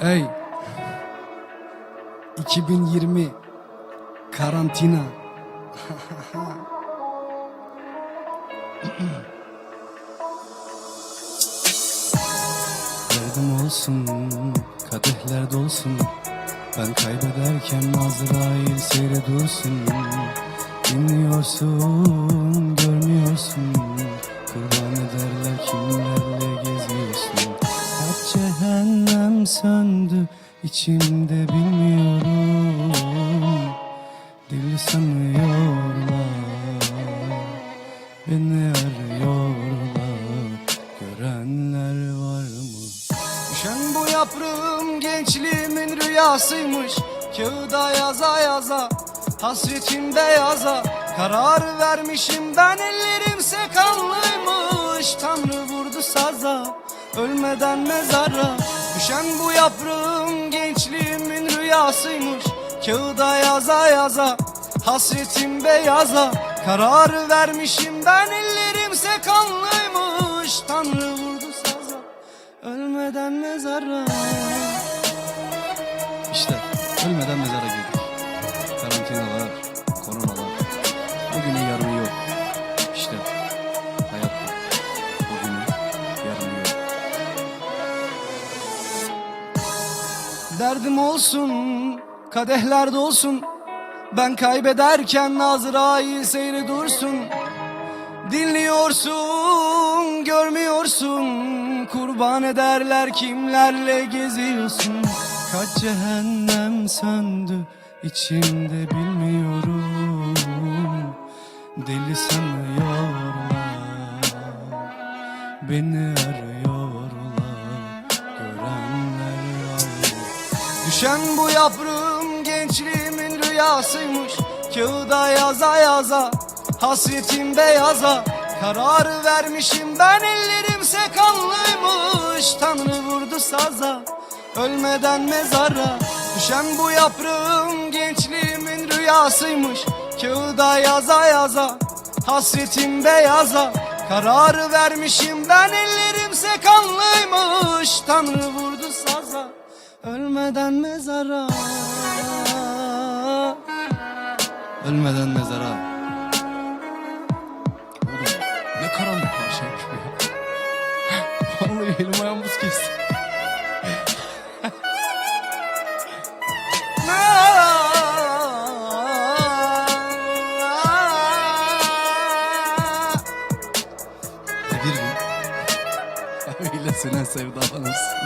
Ey. 2020 karantina. Derdim olsun kadehler dolsun. Ben kaybederken Azrail seyre dursun Dinliyorsun görmüyorsun. Kurban ederler kimlerle içimde bilmiyorum. Deli sanıyorlar. Beni arıyorlar. Görenler var mı? Düşen bu yaprağım gençliğimin rüyasıymış. Kağıda yaza yaza Hasretim beyaza Karar vermişim ben ellerimse kanlıymış. Tanrı vurdu saza Ölmeden mezara Düşen bu yaprağım gençliğimin rüyasıymış. Kağıda yaza yaza Hasretim beyaza. Karar vermişim ben ellerimse kanlıymış. Tanrı vurdu saza Ölmeden mezara. İşte ölmeden mezara girdik. Karantinalar, koronalar Derdim olsun, kadehler dolsun. Ben kaybederken Azrail seyri dursun. Dinliyorsun, görmüyorsun. Kurban ederler kimlerle geziyorsun. Kaç cehennem söndü içimde bilmiyorum. Deli sanıyorlar. Beni arıyorlar Düşen bu yaprağım gençliğimin rüyasıymış. Kağıda yaza yaza Hasretim beyaza Karar vermişim ben ellerimse kanlıymış. Tanrı vurdu saza Ölmeden mezara. Düşen bu yaprağım gençliğimin rüyasıymış. Kağıda yaza yaza Hasretim beyaza Karar vermişim ben ellerimse kanlıymış. Tanrı vurdu saza Ölmeden mezara. Ölmeden mezara. Ne karanlık parçaymış bu ya. Vallahi elim ayağım buz kesti. Bir. Gün öylesine sevdalanırsın